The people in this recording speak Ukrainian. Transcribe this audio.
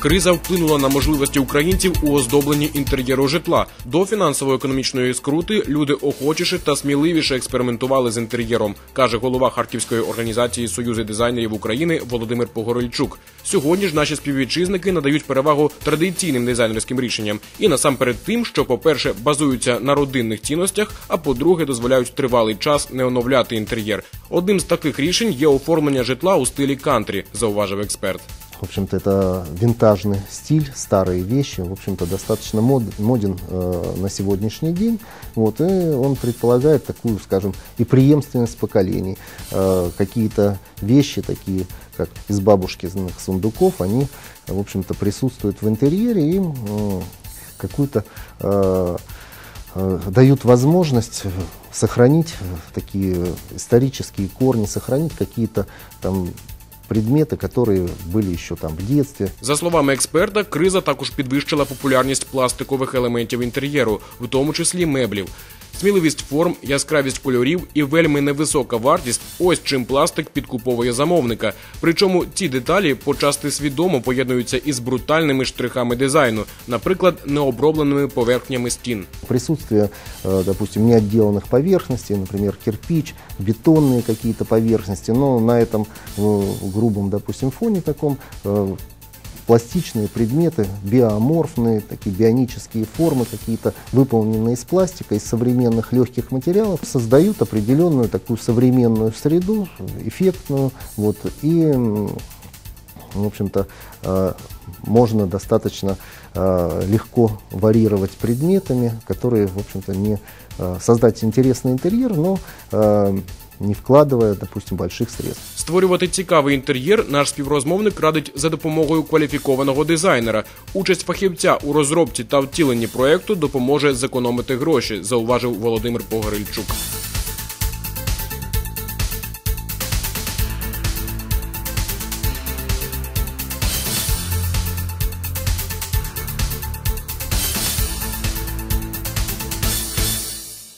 Криза вплинула на можливості українців у оздобленні інтер'єру житла. До фінансово-економічної скрути люди охочіше та сміливіше експериментували з інтер'єром, каже голова Харківської організації Союзи дизайнерів України Володимир Погорельчук. Сьогодні ж наші співвітчизники надають перевагу традиційним дизайнерським рішенням і насамперед тим, що, по-перше, базуються на родинних цінностях, а по-друге, дозволяють тривалий час не оновляти інтер'єр. Одним з таких рішень є оформлення житла у стилі кантрі, зауважив експерт. В общем-то, это винтажный стиль, старые вещи, в общем-то, достаточно мод, моден э, на сегодняшний день. Вот, и он предполагает такую, скажем, и преемственность поколений. Э, какие-то вещи, такие как из бабушкиных сундуков, они, в общем-то, присутствуют в интерьере и им э, какую-то э, э, дают возможность сохранить такие исторические корни, сохранить какие-то там предметы, которые были еще там в детстве. За словами експерта, криза також підвищила популярність пластикових елементів інтер'єру, в тому числі меблів. Сміливість форм, яскравість кольорів і вельми невисока вартість ось чим пластик підкуповує замовника. Причому ці деталі почасти свідомо поєднуються із брутальними штрихами дизайну, наприклад, необробленими поверхнями стін. Присутствие, э, допустим, неотделанных поверхностей, например, кирпич, бетонные какие-то поверхности, но на этом э, грубом, допустим, фоне таком э, пластичные предметы, биоморфные, такие бионические формы, какие-то выполненные из пластика, из современных легких материалов, создают определенную такую современную среду, эффектную, вот, и, в общем-то, э, можно достаточно э, легко варьировать предметами, которые, в общем-то, не э, создать интересный интерьер, но не вкладывая, допустим, больших средств. Створювати цікавий інтер'єр наш співрозмовник радить за допомогою кваліфікованого дизайнера. Участь фахівця у розробці та втіленні проекту допоможе зекономити гроші, зауважив Володимир Погорельчук.